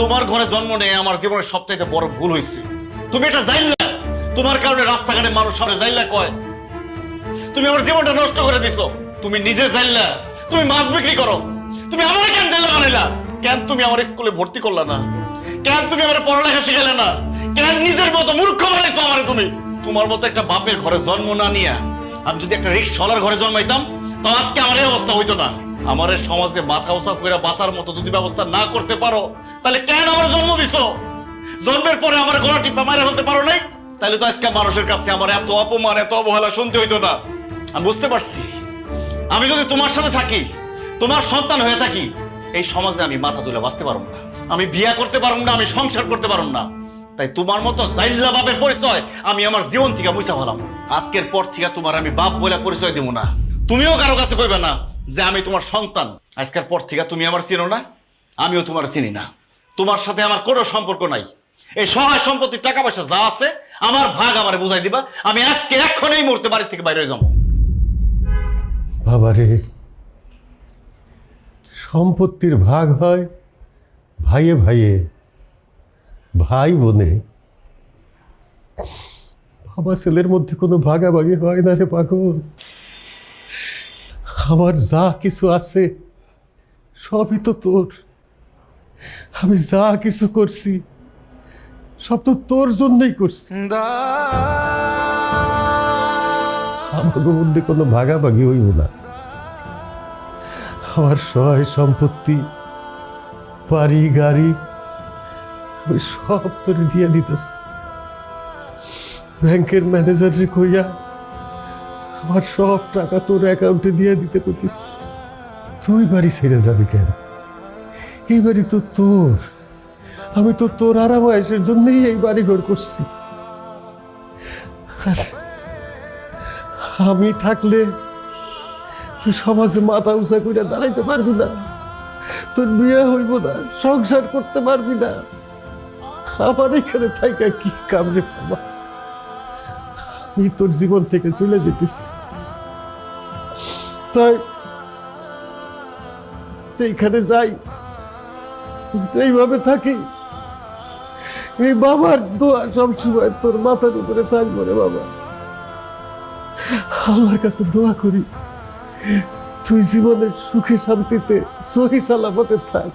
তোমার ঘরে জন্ম নেই, আমার জীবনের সবচাইতে বড় ভুল হয়েছে তুমি এটা জানলা তোমার কারণে রাস্তাঘাটে মানুষ সামনে জানলা কয়? তুমি আমার জীবনটা নষ্ট করে দিছো। তুমি নিজে জানলা তুমি মাছ বিক্রি করো। তুমি আমার কেন জানলা বানাইলা? কেন তুমি আমার স্কুলে ভর্তি করলা না? কেন তুমি আমার পড়ালেখা শিখালে না? কেন নিজের মতো মূর্খ বানাইছো আমার তুমি? তোমার মতো একটা বাপের ঘরে জন্ম না নিয়া, আমি যদি একটা রিক্সাওয়ালার ঘরে জন্মাইতাম, তো আজকে আমার এই অবস্থা হইতো না। আমার সমাজে মাথা উঁচা করে বাঁচার মতো যদি ব্যবস্থা না করতে পারো, তাহলে কেন আমার জন্ম দিছো? জন্মের পরে আমার গলা টিপা মারা ফেলতে পারো নাই? তাহলে তো আজকে মানুষের কাছে আমার এত অপমান, এত অবহেলা শুনতে হইতো না। আমি বুঝতে পারছি। আমি যদি তোমার সাথে থাকি, তোমার সন্তান হয়ে থাকি, এই সমাজে আমি মাথা তুলে বাঁচতে পারব না। আমি বিয়া করতে পারব না, আমি সংসার করতে পারব না। তাই তোমার মতো জাইল্লা বাপের পরিচয় আমি আমার জীবন থেকে মুছা ফেলাম। আজকের পর থেকে তোমার আমি বাপ বলে পরিচয় দেবো না। তুমিও কারও কাছে কইবে না। যে আমি তোমার সন্তান। আজকের পর থেকে তুমি আমার চিনো না, আমিও তোমার চিনি না। তোমার সাথে আমার কোনো সম্পর্ক নাই। এই সহায় সম্পত্তির টাকা পয়সা যা আছে, আমার ভাগ আমারে বুঝাই দিবা, আমি আজকে এখন এই মুহূর্তে বাড়ি থেকে বাইরে যাব। বাবারে, সম্পত্তির ভাগ হয় ভাইয়ে ভাইয়ে, ভাই বোনে। বাবা, ছেলের মধ্যে কোনো ভাগাভাগি হয় না রে পাগল। আমার যা কিছু আছে সবই তো তোর। আমি যা কিছু করছি সব তো তোর জন্যই করছি। আমাদের মধ্যে কোনো ভাগাভাগি হইব না। আমার সহায় সম্পত্তি বাড়ি গাড়ি আমি সব তোরে দিয়ে দিতেছি। ব্যাংকের ম্যানেজারে কইয়া আমার সব টাকা তোর অ্যাকাউন্টে দিয়ে দিতে কইতিস। তুই বাড়ি ছেড়ে যাবি কেন? এই বাড়ি তো তোর। আমি তো তোর আরাম আয়েসের জন্যই এই বাড়ি ঘর করছি। আর আমি থাকলে তুই সমাজে মাথা উঁচা করে দাঁড়াইতে পারবি না। তোর বিয়ে হইব না, সংসার করতে পারবি না। আমার এখানে থাইকা কি কামড়ে বাবা আমি তোর জীবন থেকে চলে যেতেছি। তাই সেইখানে যাই। যেইভাবে থাকি, এই বাবার দোয়া সবসময় তোর মাথার উপরে থাকব রে বাবা। আল্লাহর কাছে দোয়া করি, তুই জীবনের সুখে শান্তিতে, সহি সালামতে থাক।